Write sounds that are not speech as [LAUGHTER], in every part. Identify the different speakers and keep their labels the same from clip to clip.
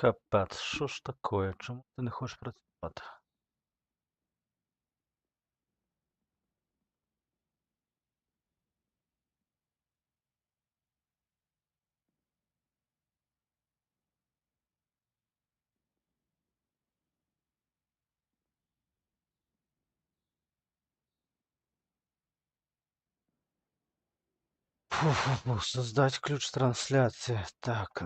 Speaker 1: Капець, що ж таке? Чому ти не хочеш працювати? Фу-фу-фу, создать ключ трансляции. Так.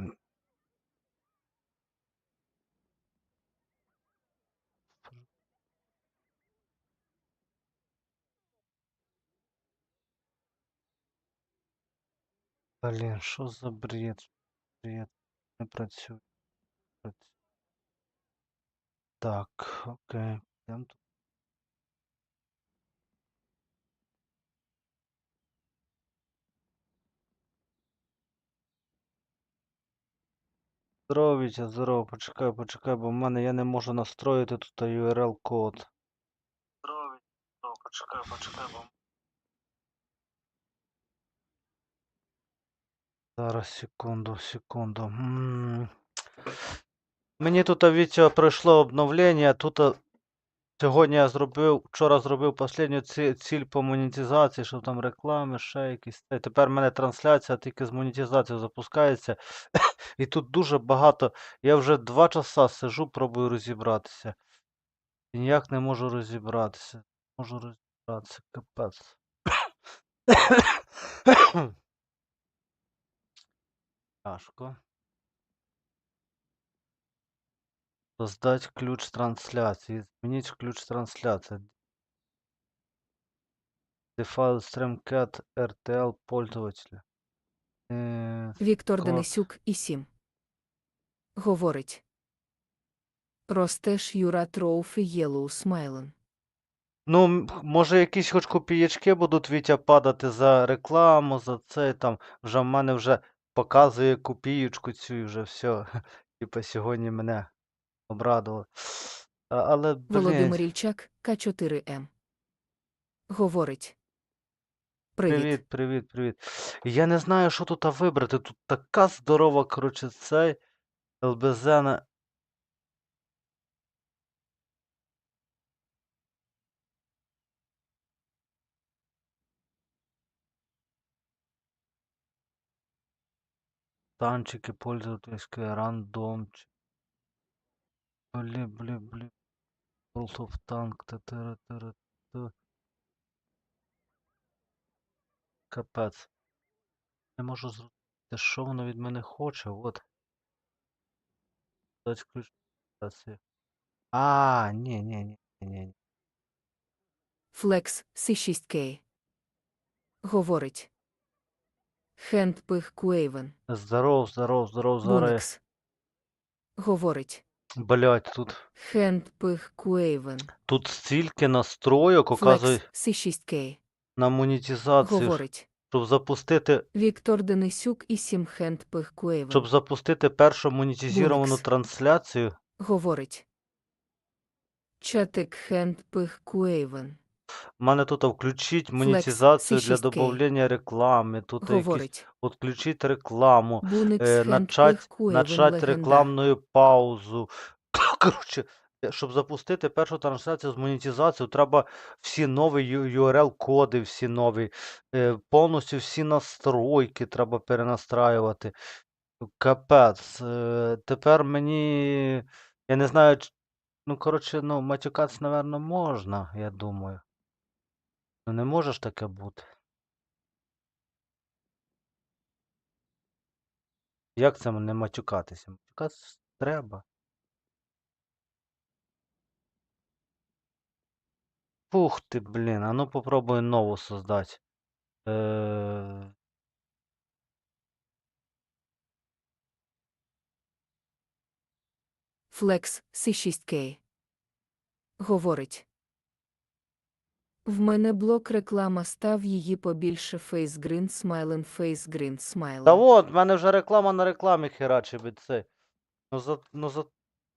Speaker 1: Блін, що за бред? Бред. Не працює. працює. Так, окей. Йдем тут. Здорово, здорово, почекай, почекай, бо в мене я не можу настроїти тут URL код. Здорово, Вітя, здорово, почекай, почекай, бо. Зараз, секунду, секунду. Мені тут Вітя пройшло обновлення. Тут сьогодні я зробив, вчора зробив останню ці- ціль по монетизації, що там реклами, ще якісь. Тепер в мене трансляція тільки з монетизацією запускається. [COUGHS] І тут дуже багато. Я вже два часа сижу, пробую розібратися. І ніяк не можу розібратися. Можу розібратися, капець. [COUGHS] [COUGHS] Тяжко. Создать ключ трансляции. Изменить ключ трансляции. Default StreamCat RTL пользователя. Е,
Speaker 2: Віктор. Денисюк і сім. Говорить. Ростеш Юра Троуфі Єлоу Смайлен.
Speaker 1: Ну, може якісь хоч копієчки будуть Вітя падати за рекламу, за це там. Вже в мене вже показує копієчку цю і вже все. [LAUGHS] Типа сьогодні мене обрадувало. Але, Але,
Speaker 2: Володимир Ільчак, К4М. Говорить. Привіт.
Speaker 1: привіт, привіт, привіт. Я не знаю, що тут вибрати. Тут така здорова, коротше, цей ЛБЗ на. Танчики пользовательские, рандом. Бли, бли, бли. World of Tank. Капець. Не можу зрозуміти, що воно від мене хоче. От. Дать ключ. А, ні, ні, ні, ні, ні.
Speaker 2: Флекс С6К. Говорить. Хендпих Куейвен.
Speaker 1: Здоров, здоров, здоров, зараз. я-
Speaker 2: Говорить.
Speaker 1: Блять, тут.
Speaker 2: Хендпих Куейвен.
Speaker 1: Тут стільки настроєк, оказує
Speaker 2: Флекс С6К.
Speaker 1: на монетизацію,
Speaker 2: Говорить.
Speaker 1: щоб запустити,
Speaker 2: Віктор Денисюк і сім Хендпих Куейвен.
Speaker 1: щоб запустити першу монетизовану трансляцію.
Speaker 2: Говорить. Чатик Хендпих Куейвен.
Speaker 1: У мене тут включіть
Speaker 2: Флекс
Speaker 1: монетизацію для
Speaker 2: C6K.
Speaker 1: додавлення реклами. Тут якісь
Speaker 2: Говорить.
Speaker 1: Рекламу,
Speaker 2: Буникс
Speaker 1: е, начать, начать
Speaker 2: легенда.
Speaker 1: рекламну паузу. [COUGHS] Коротше, е, щоб запустити першу трансляцію з монетизацією, треба всі нові URL-коди, всі нові, е, повністю всі настройки треба перенастраювати. Капець. е, Тепер мені. Я не знаю, ну, коротше, ну, матюкатися, напевно, можна, я думаю. Ну, не може ж таке бути. Як це не матюкатися? Матюкатися треба. Пух ти, блін, а ну попробуй нову создати. Е...
Speaker 2: Флекс С6К. Говорить. В мене блок реклама став її побільше фейсгрин смайлен Smiling.
Speaker 1: Та
Speaker 2: смайлен.
Speaker 1: от, в мене вже реклама на рекламі хераче від це. Ну за, ну за.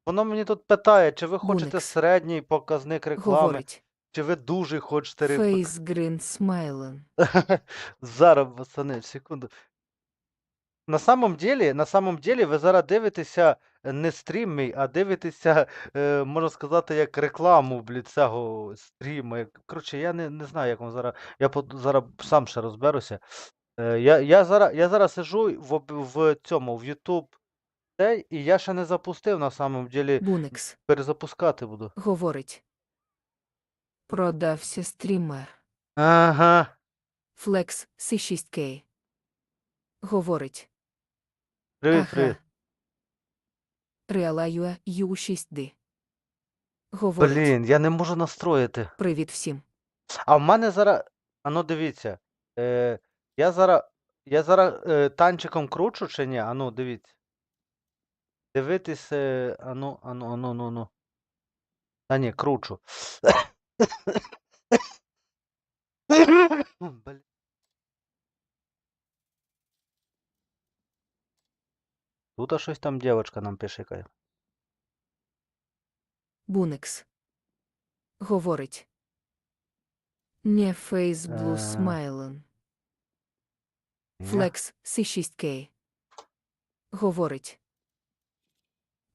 Speaker 1: Воно мені тут питає, чи ви хочете
Speaker 2: Буникс.
Speaker 1: середній показник реклами,
Speaker 2: Говорить.
Speaker 1: чи ви дуже хочете рекламу.
Speaker 2: Green смайлен. [LAUGHS]
Speaker 1: Зараз, пацани, секунду. На самом деле, на самом деле, ви зараз дивитеся е, не стрім мій, а дивитеся, е, можна сказати, як рекламу блін, цього стріму. Як- Коротше, я не, не знаю, як вам зараз. Я пот- зараз сам ще розберуся. Е, я, я, зараз, я зараз сижу в, об- в цьому, в YouTube, цей, і я ще не запустив на самом деле.
Speaker 2: Буникс.
Speaker 1: Перезапускати буду.
Speaker 2: Говорить. Продався стрімер.
Speaker 1: Ага.
Speaker 2: Флекс C6K. Говорить.
Speaker 1: Привіт,
Speaker 2: ага.
Speaker 1: привіт.
Speaker 2: Реалаюа U6D. Говорить.
Speaker 1: Блін, я не можу настроїти.
Speaker 2: Привіт всім.
Speaker 1: А в мене зараз. А ну дивіться. Е, я зараз. Я зараз е, танчиком кручу чи ні? Ану, дивіться. Дивитись. Е, ану, ану, ану, ану, ану. Та ні, кручу. [COUGHS] Блін. Тут а щось там дівчинка нам пише.
Speaker 2: Буникс. Говорить. Не фейс блу смайлен. Флекс C6K. Говорить.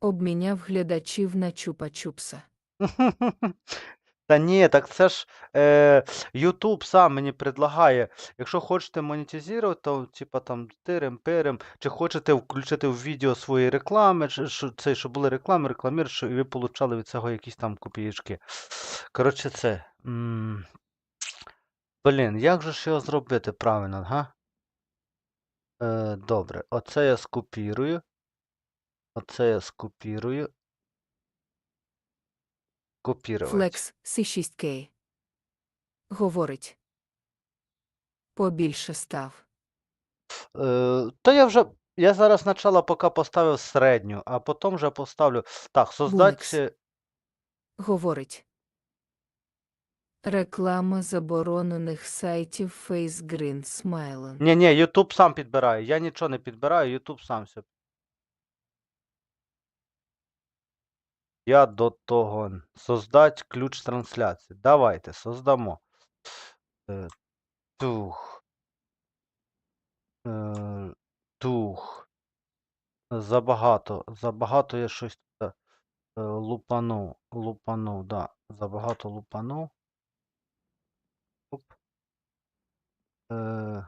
Speaker 2: Обміняв глядачів на чупа-чупса. [LAUGHS]
Speaker 1: Та ні, так це ж е, YouTube сам мені предлагає. Якщо хочете монетизувати, то типа там тирим, пирим, чи хочете включити в відео свої реклами, чи що це, щоб були реклами, рекламір, що і ви получали від цього якісь там копієчки. Коротше, це. м, Блін, як же ж його зробити правильно, га? Е, добре, оце я скопірую. Оце я скопірую. Копірувати.
Speaker 2: Флекс C6K. Говорить. Побільше став.
Speaker 1: Е, Та я вже. Я зараз спочатку поки поставив середню, а потім вже поставлю. Так, создать.
Speaker 2: Говорить. Реклама заборонених сайтів FaceGreen Смайлен.
Speaker 1: Ні, ні, YouTube сам підбирає. Я нічого не підбираю, YouTube сам все. Я до того. Создать ключ трансляції. Давайте, создамо. Е, Тух. Е, Тух. Забагато. Забагато я щось тут е, лупанув. Лупанув, да. Забагато лупанув. Оп. Е,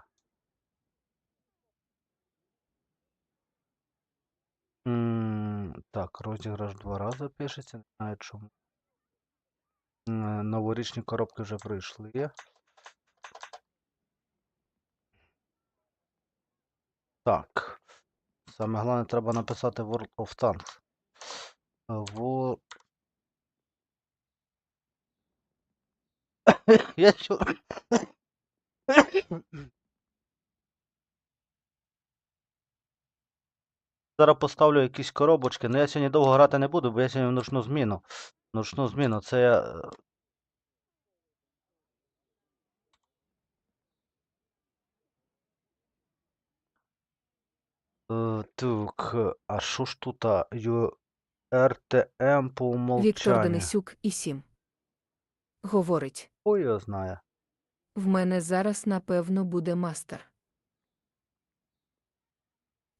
Speaker 1: Так, розіграш два рази пишеться. Не знаю чому. Новорічні коробки вже пройшли. Так. Саме головне треба написати World of Tanks. Е, [COUGHS] Я що? Зараз поставлю якісь коробочки, але я сьогодні довго грати не буду, бо я сьогодні в ночну зміну. Ночну зміну, це я. е, Е, Так, а що ж тут? РТМ по
Speaker 2: Віктор. Денисюк і 7. Говорить.
Speaker 1: Ой, його знає.
Speaker 2: В мене зараз, напевно, буде мастер.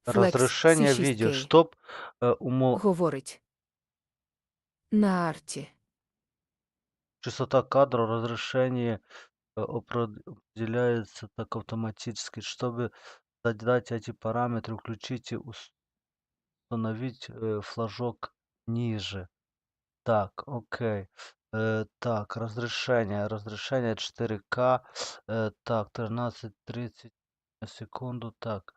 Speaker 2: Флекс
Speaker 1: Розрішення
Speaker 2: C6K.
Speaker 1: відео. Стоп. Е, умов...
Speaker 2: Говорить. На арті.
Speaker 1: Частота кадра, разрешение э, опро- определяется так автоматически. Чтобы задать эти параметры, включите ус- установить э, флажок ниже. Так, окей. Э, так, разрешение. Разрешение 4К. Э, так, 13.30 на секунду. Так.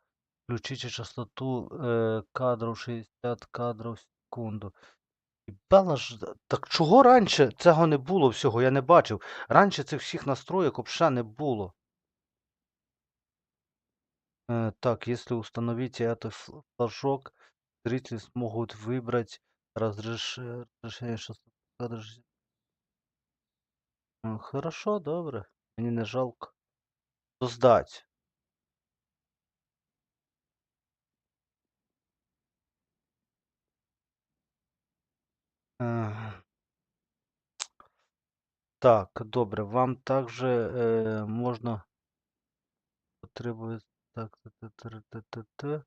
Speaker 1: Включите частоту э, кадров 60 кадров в секунду. Бела ж, так чого раніше цього не було всього, я не бачив. Раніше цих всіх настроєк взагалі не було. Э, так, если установите этот фл- флажок, зрители смогут выбрать разреш... разрешение частоты кадра. шесть- М, Хорошо, добре. Мені не жалко. Создать. Так, добре. Вам також е, можна потребує так, т-т-т-т-т-т. Е,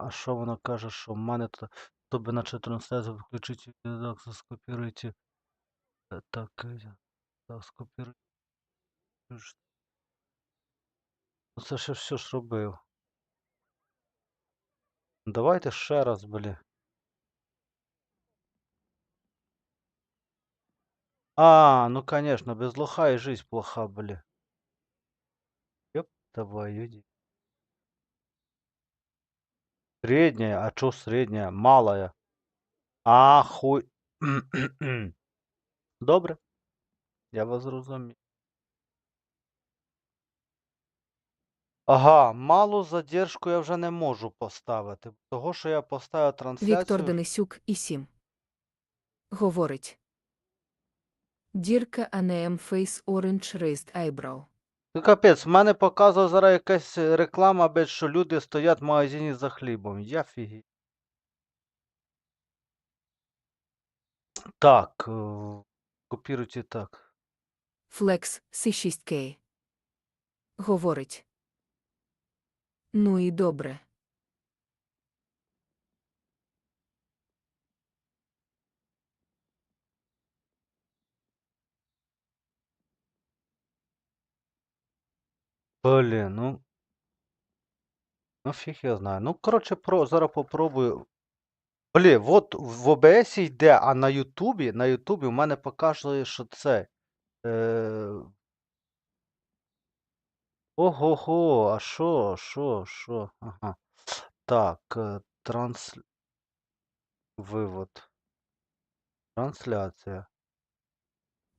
Speaker 1: а що воно каже, що в мене тут, тобі наче трансляцію включити так, скопіруйте. Е, Так, е, так, скопіруйте. Це ще все ж робив. Давайте ще раз, блі. А, ну конечно, без лоха и жизнь плоха, бля. Ёб твою ди- Средняя, а чё средняя? Малая. А, хуй. Добре. Я вас зрозумів. Ага, малу задержку я вже не можу поставити. Того, що я поставив
Speaker 2: Віктор
Speaker 1: трансляцію.
Speaker 2: Денисюк і 7. Говорить. Дірка Анеем Face Orange Raised Eyebrow.
Speaker 1: Ну, капець, в мене показує зараз якась реклама, блядь, що люди стоять в магазині за хлібом. Я фігі. Так, е, копіруйте так.
Speaker 2: Flex C6K. Говорить. Ну і добре.
Speaker 1: Блін, ну. Ну, фіг я знаю. Ну, коротше, про, зараз попробую. Блін, от в OBS йде, а на Ютубі, на Ютубі в мене показує, що це. Е... Ого-го, а що, що, що? Ага. Так, е, транс... Вивод. Трансляція.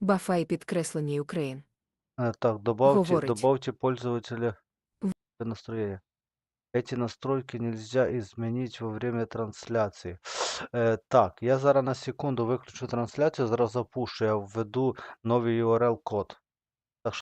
Speaker 2: Бафай підкреслені Україн.
Speaker 1: Э, Так, добавьте,
Speaker 2: Говорить.
Speaker 1: добавьте пользователя настроения. Эти настройки нельзя изменить во время трансляции. Е, [SNIFFS] так, я зараз на секунду виключу трансляцію, зараз запушу, я введу новий URL-код.